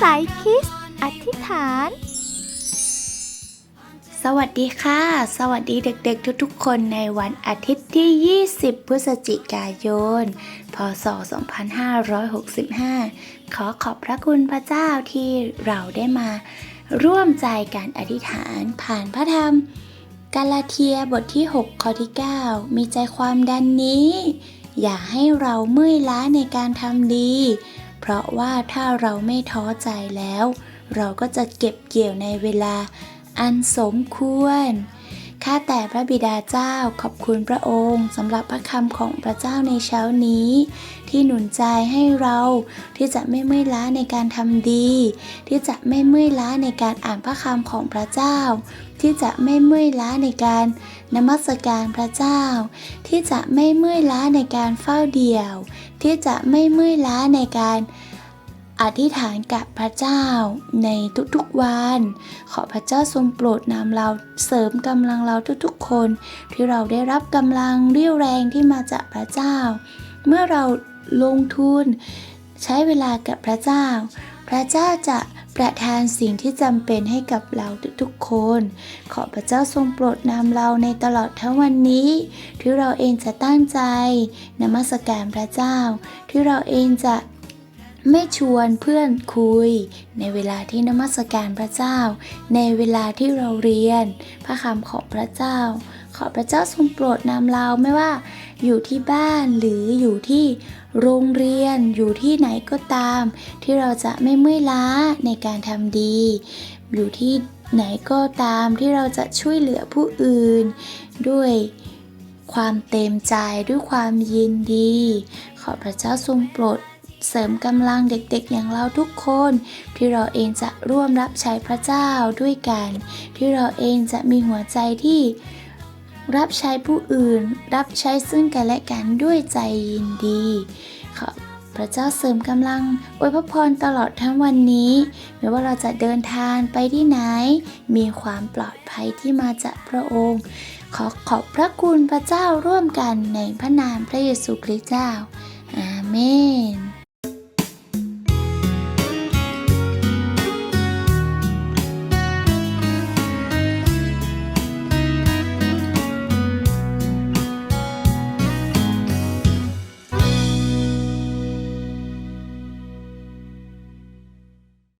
สายคิส อธิษฐาน สวัสดีค่ะ สวัสดีเด็กๆ ทุกๆ คนในวันอาทิตย์ที่ 20 พฤศจิกายน พศ 2565 ขอขอบพระคุณพระเจ้าที่เราได้มาร่วมใจการอธิษฐานผ่านพระธรรม กาลาเทียบทที่ 6 ข้อที่ 9 มีใจความดันนี้ อย่าให้เราเมื่อยล้าในการทำดี เพราะว่าถ้าเราไม่ท้อใจแล้ว เราก็จะเก็บเกี่ยวในเวลาอันสมควร ข้าแต่พระบิดาเจ้าขอบคุณพระองค์สำหรับพระคำของพระเจ้าในเช้านี้ ที่หนุนใจให้เราที่จะไม่เมื่อยล้าในการทำดี ที่จะไม่เมื่อยล้าในการอ่านพระคำของพระเจ้า ที่จะไม่เมื่อยล้าในการนมัสการพระเจ้า ที่จะไม่เมื่อยล้าในการเฝ้าเดี่ยว ที่จะไม่เมื่อยล้าในการ อธิษฐานกับพระเจ้าในทุกๆวัน ขอพระเจ้าทรงโปรดนำเราเสริมกำลังเราทุกๆคน ที่เราได้รับกำลังเรี่ยวแรงที่มาจากพระเจ้า เมื่อเราลงทุนใช้เวลากับพระเจ้า พระเจ้าจะประทานสิ่งที่จำเป็นให้กับเราทุกๆคน ขอพระเจ้าทรงโปรดนำเราในตลอดทั้งวันนี้ ที่เราเองจะตั้งใจนมัสการพระเจ้า ที่เราเองจะ ไม่ชวนเพื่อนคุย ในเวลาที่นมัสการพระเจ้า ในเวลาที่เราเรียน พระคำของพระเจ้า ขอพระเจ้าทรงโปรดนำเราไม่ว่า อยู่ที่บ้านหรืออยู่ที่โรงเรียนอยู่ที่ไหนก็ตาม ที่เราจะไม่เมื่อยล้าในการทำดี อยู่ที่ไหนก็ตามที่เราจะช่วยเหลือผู้อื่น ด้วยความเต็มใจด้วยความยินดี ขอพระเจ้าทรงโปรด เสริมกำลังเด็กๆอย่างเราทุกคน ที่เราเองจะร่วมรับใช้พระเจ้าด้วยกัน ที่เราเองจะมีหัวใจที่รับใช้ผู้อื่น รับใช้ซึ่งกันและกันด้วยใจยินดีขอพระเจ้าเสริมกำลังอวยพระพรตลอดทั้งวันนี้ ไม่ว่าเราจะเดินทางไปที่ไหน มีความปลอดภัยที่มาจากพระองค์ ขอขอบพระคุณพระเจ้าร่วมกันในพระนามพระเยซูคริสต์เจ้า อาเมน